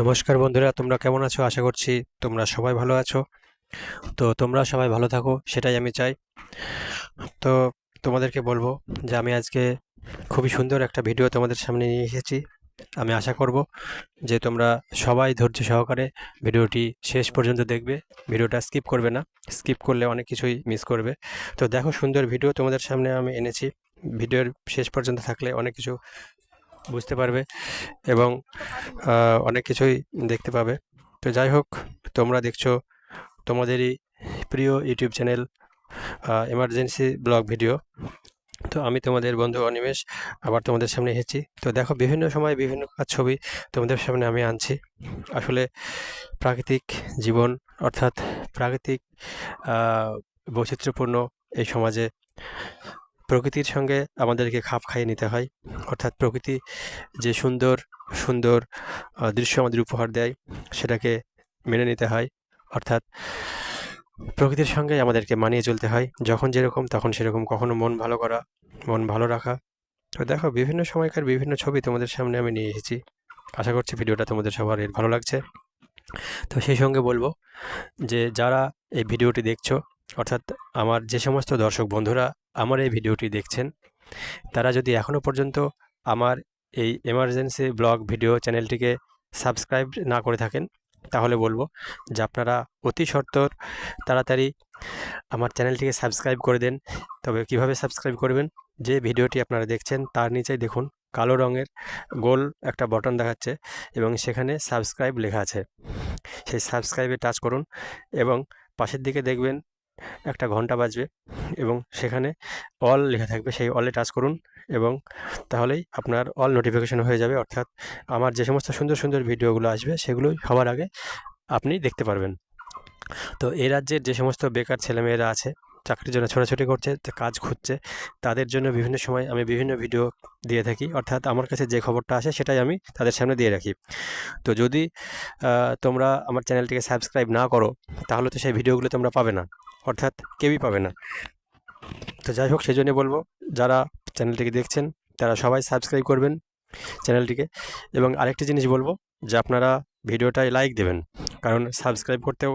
নমস্কার বন্ধুরা, তোমরা কেমন আছো? আশা করছি তোমরা সবাই ভালো আছো। তো তোমরা সবাই ভালো থাকো, সেটাই আমি চাই। তো তোমাদেরকে বলব যে আমি আজকে খুবই সুন্দর একটা ভিডিও তোমাদের সামনে নিয়ে এসেছি। আমি আশা করব যে তোমরা সবাই ধৈর্য সহকারে ভিডিওটি শেষ পর্যন্ত দেখবে। ভিডিওটা স্কিপ করবে না, স্কিপ করলে অনেক কিছুই মিস করবে। তো দেখো সুন্দর ভিডিও তোমাদের সামনে আমি এনেছি। ভিডিওর শেষ পর্যন্ত থাকলে অনেক কিছু বুঝতে পারবে এবং অনেক কিছুই দেখতে পাবে। তো যাই হোক, তোমরা দেখছ তোমাদেরই প্রিয় YouTube channel emergency blog video তো আমি তোমাদের বন্ধু অনিমেষ, আবার তোমাদের সামনে এসেছি। তো দেখো, বিভিন্ন সময় বিভিন্ন ছবি তোমাদের সামনে আমি আনছি। আসলে প্রাকৃতিক জীবন, অর্থাৎ প্রাকৃতিক বৈচিত্র্যপূর্ণ এই সমাজে প্রকৃতির সঙ্গে আমাদেরকে খাপ খাইয়ে নিতে হয়। অর্থাৎ প্রকৃতি যে সুন্দর সুন্দর দৃশ্য আমাদের উপহার দেয়, সেটাকে মেনে নিতে হয়। অর্থাৎ প্রকৃতির সঙ্গে আমাদেরকে মানিয়ে চলতে হয়। যখন যেরকম, তখন সেরকম কখনো মন ভালো করা, মন ভালো রাখা। তো দেখো, বিভিন্ন সময়কার বিভিন্ন ছবি তোমাদের সামনে আমি নিয়ে এসেছি। আশা করছি ভিডিওটা তোমাদের সবার ভালো লাগছে। তো সেই সঙ্গে বলব যে, যারা এই ভিডিওটি দেখছ অর্থাৎ আমার যে সমস্ত দর্শক বন্ধুরা আমার এই ভিডিওটি দেখছেন, তারা যদি এখনও পর্যন্ত আমার এই এমার্জেন্সি ব্লগ ভিডিও চ্যানেলটিকে সাবস্ক্রাইব না করে থাকেন, তাহলে বলব যে আপনারা অতি সত্বর তাড়াতাড়ি আমার চ্যানেলটিকে সাবস্ক্রাইব করে দেন। তবে কীভাবে সাবস্ক্রাইব করবেন, যে ভিডিওটি আপনারা দেখছেন তার নিচেই দেখুন, কালো রঙের গোল একটা বটন দেখাচ্ছে এবং সেখানে সাবস্ক্রাইব লেখা আছে। সেই সাবস্ক্রাইবে টাচ করুন এবং পাশের দিকে দেখবেন একটা ঘণ্টা বাজবে এবং সেখানে অল লেখা থাকবে, সেই অলে টাচ করুন এবং তাহলেই আপনার অল নোটিফিকেশন হয়ে যাবে। অর্থাৎ আমার যে সমস্ত সুন্দর সুন্দর ভিডিওগুলো আসবে, সেগুলো সবার আগে আপনি দেখতে পারবেন। তো এই রাজ্যের যে সমস্ত বেকার ছেলেমেয়েরা আছে, চাকরির জন্য ছোটাছুটি করছে কাজ খুঁজছে, তাদের জন্য বিভিন্ন সময় আমি বিভিন্ন ভিডিও দিয়ে থাকি। অর্থাৎ আমার কাছে যে খবরটা আসে, সেটাই আমি তাদের সামনে দিয়ে রাখি। তো যদি তোমরা আমার চ্যানেলটিকে সাবস্ক্রাইব না করো, তাহলে তো সেই ভিডিওগুলো তোমরা পাবে না। অর্থাৎ কেউই পাবে না। তো যাই হোক, সেই জন্য বলব, যারা চ্যানেলটিকে দেখছেন, তারা সবাই সাবস্ক্রাইব করবেন চ্যানেলটিকে। এবং আরেকটি জিনিস বলব, যে আপনারা ভিডিওটায় লাইক দেবেন, কারণ সাবস্ক্রাইব করতেও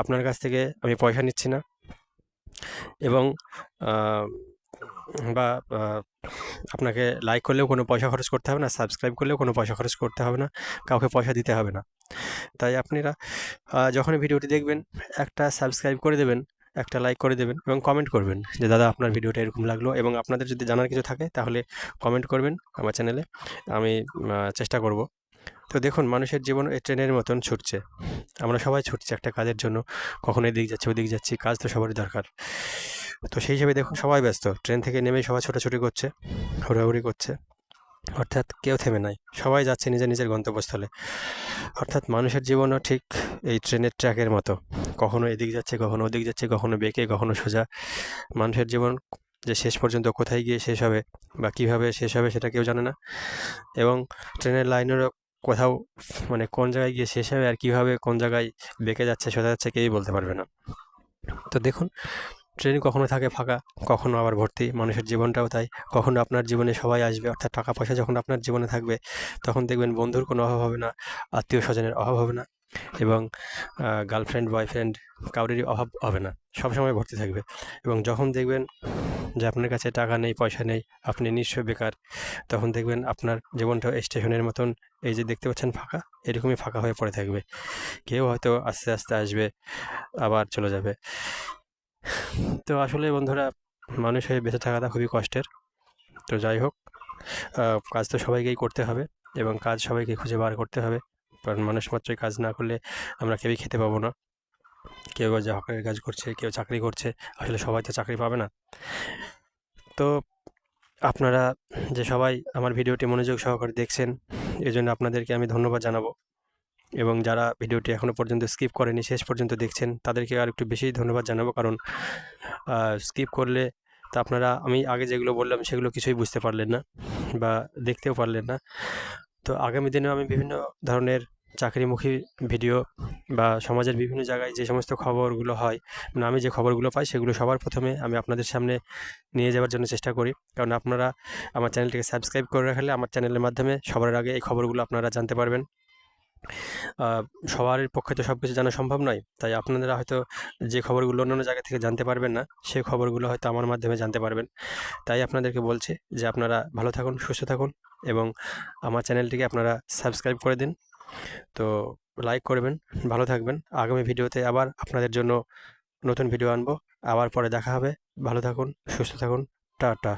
আপনার কাছ থেকে আমি পয়সা নিচ্ছি না। এবং বা আপনাকে লাইক করলেও কোনো পয়সা খরচ করতে হবে না, সাবস্ক্রাইব করলেও কোনো পয়সা খরচ করতে হবে না, কাউকে পয়সা দিতে হবে না। তাই আপনারা যখন ভিডিওটি দেখবেন, একটা সাবস্ক্রাইব করে দেবেন একটা লাইক করে দেবেন এবং কমেন্ট করবেন যে, দাদা, আপনার ভিডিওটা এরকম লাগল এবং আপনাদের যদি জানার কিছু থাকে, তাহলে কমেন্ট করবেন আমার চ্যানেলে আমি চেষ্টা করব। তো দেখুন, মানুষের জীবন এই ট্রেনের মতন ছুটছে। আমরা সবাই ছুটছি একটা কাজের জন্য। কখনো এদিক যাচ্ছি, ওদিক যাচ্ছি, কাজ তো সবারই দরকার। তো সেই হিসেবে দেখুন, সবাই ব্যস্ত। ট্রেন থেকে নেমে সবাই ছোটাছুটি করছে, হুড়াহুড়ি করছে। অর্থাৎ কেউ থেমে নাই। সবাই যাচ্ছে নিজের নিজের গন্তব্যস্থলে। অর্থাৎ মানুষের জীবনও ঠিক এই ট্রেনের ট্র্যাকের মতো। কখনো এদিক যাচ্ছে, কখনো ওদিক যাচ্ছে, কখনো বেঁকে, কখনো সোজা। মানুষের জীবন যে শেষ পর্যন্ত কোথায় গিয়ে শেষ হবে বা কীভাবে শেষ হবে সেটা কেউ জানে না। এবং ট্রেনের লাইনেরও কোথাও মানে কোন জায়গায় গিয়ে শেষ হবে আর কীভাবে কোন জায়গায় বেঁকে যাচ্ছে, সোজা যাচ্ছে কেউই বলতে পারবে না। তো দেখুন ট্রেন কখনো থাকে ফাঁকা, কখনো আবার ভর্তি। মানুষের জীবনটাও তাই। কখনো আপনার জীবনে সবাই আসবে, অর্থাৎ টাকা পয়সা যখন আপনার জীবনে থাকবে, তখন দেখবেন বন্ধুর কোনো অভাব হবে না আত্মীয় স্বজনের অভাব হবে না এবং গার্লফ্রেন্ড বয়ফ্রেন্ড কাউরেরই অভাব হবে না। সবসময় ভর্তি থাকবে এবং যখন দেখবেন যে আপনার কাছে টাকা নেই, পয়সা নেই, আপনি নিঃস্ব বেকার, তখন দেখবেন আপনার জীবনটা স্টেশনের মতন, এই যে দেখতে পাচ্ছেন ফাঁকা, এরকমই ফাঁকা হয়ে পড়ে থাকবে। কেউ হয়তো আস্তে আস্তে আসবে, আবার চলে যাবে। তো আসলে বন্ধুরা, মানুষ হয়ে বেঁচে থাকাটা খুবই কষ্টের। তো যাই হোক কাজ তো সবাইকেই করতে হবে এবং কাজ সবাইকে খুঁজে বার করতে হবে। কারণ মানুষ মাত্রই কাজ না করলে আমরা কেউই খেতে পাবো না। কেউ হকারের কাজ করছে, কেউ চাকরি করছে, আসলে সবাই তো চাকরি পাবে না। তো আপনারা যে সবাই আমার ভিডিওটি মনোযোগ সহকারে দেখছেন এই জন্য আপনাদেরকে আমি ধন্যবাদ জানাব। এবং যারা ভিডিওটি এখনও পর্যন্ত স্কিপ করেনি, শেষ পর্যন্ত দেখছেন, তাদেরকে আর একটু বেশি ধন্যবাদ জানাব। কারণ স্কিপ করলে তা আপনারা, আমি আগে যেগুলো বললাম সেগুলো কিছুই বুঝতে পারলেন না বা দেখতেও পারলেন না। তো আগামী দিনেও আমি বিভিন্ন ধরনের চাকরিমুখী ভিডিও বা সমাজের বিভিন্ন জায়গায় যে সমস্ত খবরগুলো হয় মানে আমি যে খবরগুলো পাই সেগুলো সবার প্রথমে আমি আপনাদের সামনে নিয়ে যাওয়ার জন্য চেষ্টা করি। কারণ আপনারা আমার চ্যানেলটিকে সাবস্ক্রাইব করে রাখলে আমার চ্যানেলের মাধ্যমে সবার আগে এই খবরগুলো আপনারা জানতে পারবেন। সবার পক্ষে তো সব কিছু জানা সম্ভব নয়। তাই আপনারা হয়তো যে খবরগুলো অন্যান্য জায়গা থেকে জানতে পারবেন না, সেই খবরগুলো হয়তো আমার মাধ্যমে জানতে পারবেন। তাই আপনাদেরকে বলছি যে আপনারা ভালো থাকুন, সুস্থ থাকুন এবং আমার চ্যানেলটিকে আপনারা সাবস্ক্রাইব করে দিন। তো লাইক করবেন, ভালো থাকবেন। আগামী ভিডিওতে আবার আপনাদের জন্য নতুন ভিডিও আনব। আবার পরে দেখা হবে। ভালো থাকুন, সুস্থ থাকুন। টাটা।